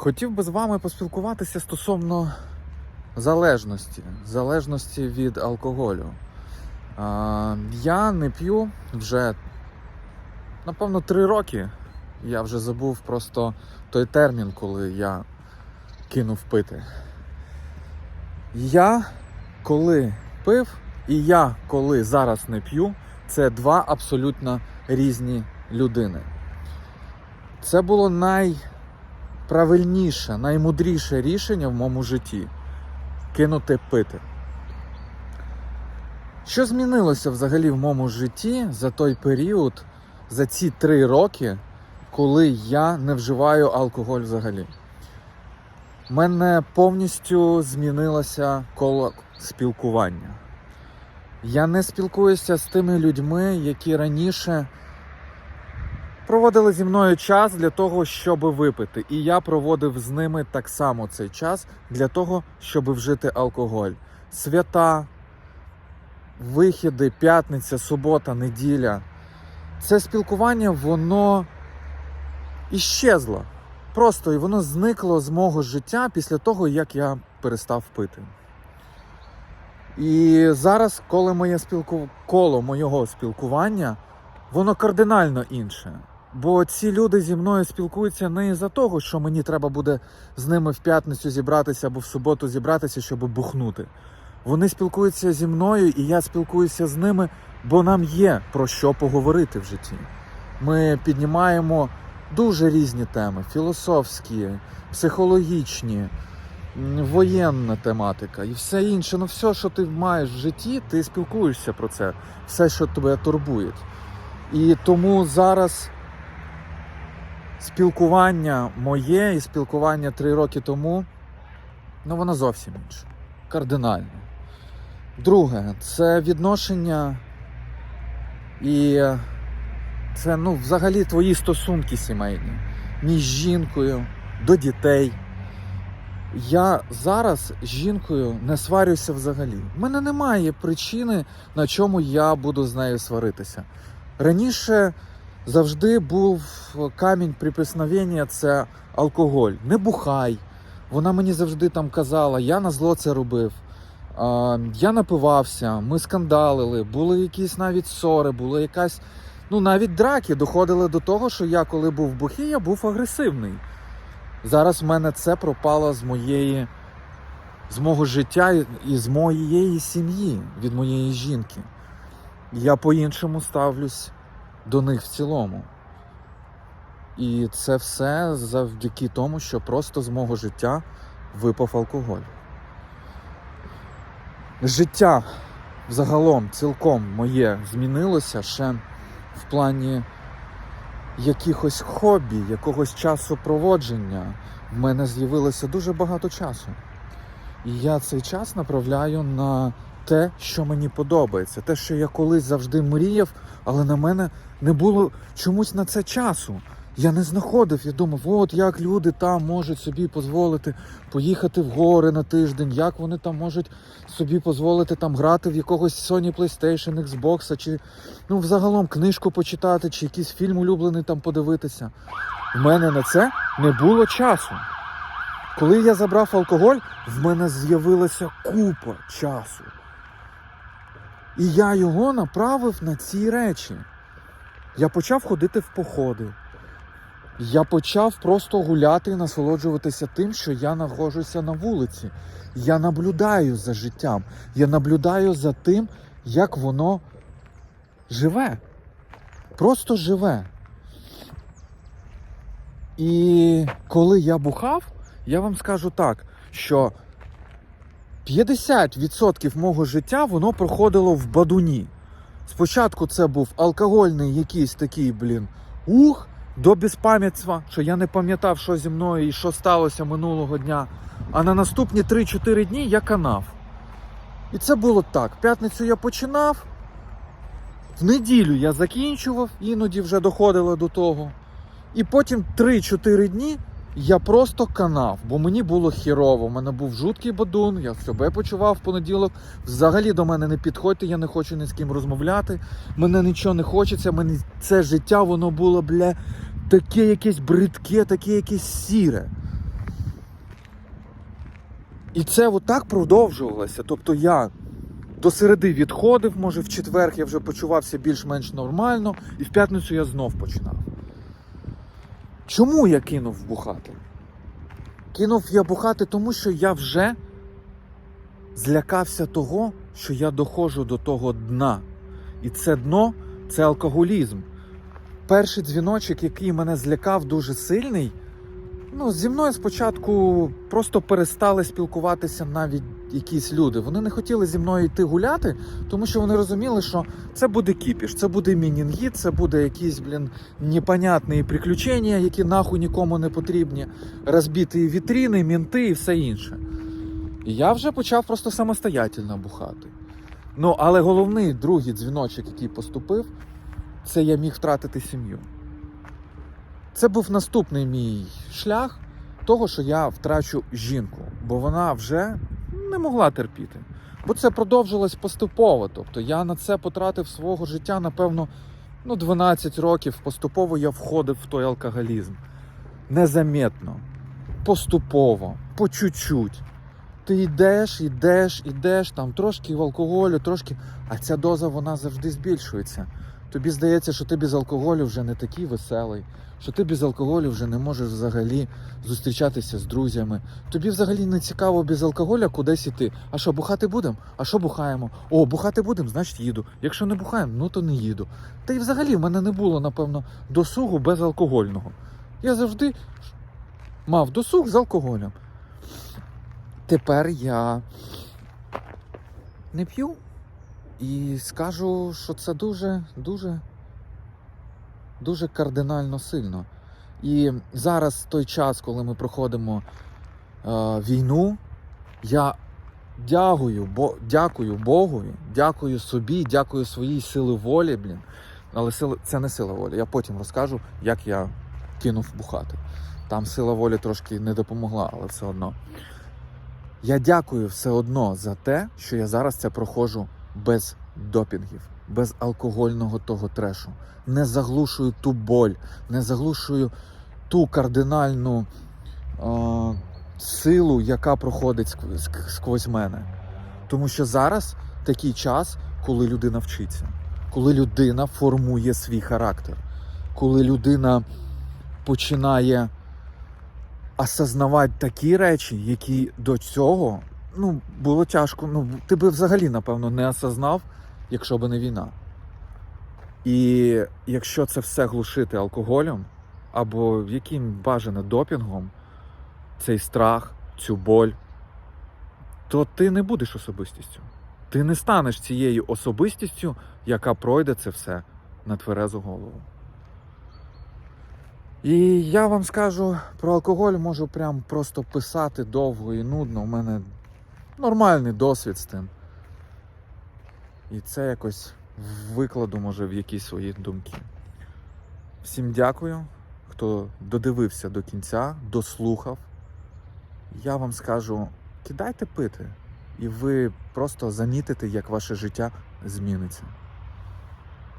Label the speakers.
Speaker 1: Хотів би з вами поспілкуватися стосовно залежності, залежності від алкоголю. Я не п'ю вже, напевно, три роки. Я вже забув просто той термін, коли я кинув пити. Я коли пив, і я коли зараз не п'ю, це два абсолютно різні людини. Це було найправильніше, наймудріше рішення в моєму житті кинути пити. Що змінилося взагалі в моєму житті за той період, за ці три роки, коли я не вживаю алкоголь взагалі? У мене повністю змінилося коло спілкування. Я не спілкуюся з тими людьми, які раніше проводили зі мною час для того, щоб випити. І я проводив з ними так само цей час для того, щоб вжити алкоголь. Свята, вихіди, п'ятниця, субота, неділя. Це спілкування, воно іщезло. Просто і воно зникло з мого життя після того, як я перестав пити. І зараз, коли моє спілку... коло моєго спілкування, воно кардинально інше. Бо ці люди зі мною спілкуються не із-за того, що мені треба буде з ними в п'ятницю зібратися або в суботу зібратися, щоб бухнути. Вони спілкуються зі мною, і я спілкуюся з ними, бо нам є про що поговорити в житті. Ми піднімаємо дуже різні теми: філософські, психологічні, воєнна тематика і все інше. Ну, все, що ти маєш в житті, ти спілкуєшся про це, все, що тебе турбує. І тому зараз спілкування моє і спілкування три роки тому, ну воно зовсім інше. Кардинально. Друге, це відношення і це ну, взагалі твої стосунки сімейні між жінкою до дітей. Я зараз з жінкою не сварюся взагалі. У мене немає причини, на чому я буду з нею сваритися. Раніше завжди був камінь приписновення це алкоголь. Не бухай. Вона мені завжди там казала, я на зло це робив. Я напивався, ми скандалили, були якісь навіть ссори, була якась. Ну, навіть драки доходили до того, що я, коли був бухий, я був агресивний. Зараз в мене це пропало з моєї, з мого життя і з моєї сім'ї, від моєї жінки. Я по-іншому ставлюсь до них в цілому. І це все завдяки тому, що просто з мого життя випав алкоголь. Життя загалом цілком моє змінилося ще в плані якихось хобі, якогось часу проводження. В мене з'явилося дуже багато часу. І я цей час направляю на те, що мені подобається, те, що я колись завжди мріяв, але на мене не було чомусь на це часу. Я не знаходив, я думав, от як люди там можуть собі дозволити поїхати в гори на тиждень, як вони там можуть собі дозволити там грати в якогось Sony PlayStation, Xbox, чи ну взагалом книжку почитати, чи якийсь фільм улюблений там подивитися. В мене на це не було часу. Коли я забрав алкоголь, в мене з'явилася купа часу. І я його направив на ці речі. Я почав ходити в походи. Я почав просто гуляти і насолоджуватися тим, що я знаходжуся на вулиці. Я наблюдаю за життям. Я наблюдаю за тим, як воно живе. Просто живе. І коли я бухав, я вам скажу так, що 50% мого життя воно проходило в бадуні. Спочатку це був алкогольний якийсь такий, блін, ух, до безпам'ятства, що я не пам'ятав, що зі мною і що сталося минулого дня. А на наступні 3-4 дні я канав. І це було так. П'ятницю я починав, в неділю я закінчував, іноді вже доходило до того. І потім 3-4 дні я просто канав, бо мені було хірово. У мене був жуткий бадун, я себе почував в понеділок. Взагалі до мене не підходьте, я не хочу ні з ким розмовляти. Мене нічого не хочеться. Мені це життя воно було бля таке якесь бридке, таке якесь сіре. І це отак продовжувалося. Тобто я до середи відходив, може в четвер я вже почувався більш-менш нормально, і в п'ятницю я знов починав. Чому я кинув бухати? Кинув я бухати, тому що я вже злякався того, що я доходжу до того дна. І це дно це алкоголізм. Перший дзвіночок, який мене злякав дуже сильний. Ну, зі мною спочатку просто перестали спілкуватися навіть якісь люди. Вони не хотіли зі мною йти гуляти, тому що вони розуміли, що це буде кіпіш, це буде мінінгіт, це буде якісь, блін, непонятні приключення, які нахуй нікому не потрібні, розбиті вітріни, мінти і все інше. І я вже почав просто самостоятельно бухати. Ну, але головний другий дзвіночок, який поступив, це я міг втратити сім'ю. Це був наступний мій шлях того, що я втрачу жінку, бо вона вже не могла терпіти. Бо це продовжилось поступово. Тобто я на це потратив свого життя, напевно, ну, 12 років. Поступово я входив в той алкоголізм. Незаметно, поступово, по чуть-чуть. Ти йдеш, йдеш, йдеш, там трошки в алкоголю, трошки. А ця доза вона завжди збільшується. Тобі здається, що ти без алкоголю вже не такий веселий, що ти без алкоголю вже не можеш взагалі зустрічатися з друзями. Тобі взагалі не цікаво без алкоголя кудись іти. А що, бухати будемо? А що бухаємо? О, бухати будемо, значить їду. Якщо не бухаємо, ну то не їду. Та й взагалі в мене не було, напевно, досугу безалкогольного. Я завжди мав досуг з алкоголем. Тепер я не п'ю. І скажу, що це дуже, дуже, дуже кардинально сильно. І зараз той час, коли ми проходимо е, війну, я дякую, бо, дякую Богу, дякую собі, дякую своїй сили волі, блін. Але сила, це не сила волі. Я потім розкажу, як я кинув бухати. Там сила волі трошки не допомогла, але все одно. Я дякую все одно за те, що я зараз це проходжу без допінгів, без алкогольного того трешу. Не заглушую ту боль, не заглушую ту кардинальну е, силу, яка проходить скв- сквозь мене. Тому що зараз такий час, коли людина вчиться, коли людина формує свій характер, коли людина починає осознавати такі речі, які до цього ну, було тяжко. Ну, ти би взагалі, напевно, не осознав, якщо б не війна. І якщо це все глушити алкоголем або яким бажано допінгом, цей страх, цю боль, то ти не будеш особистістю. Ти не станеш цією особистістю, яка пройде це все на тверезу голову. І я вам скажу про алкоголь можу прям просто писати довго і нудно. У мене нормальний досвід з тим. І це якось викладу, може, в якісь свої думки. Всім дякую, хто додивився до кінця, дослухав. Я вам скажу, кидайте пити, і ви просто замітите, як ваше життя зміниться.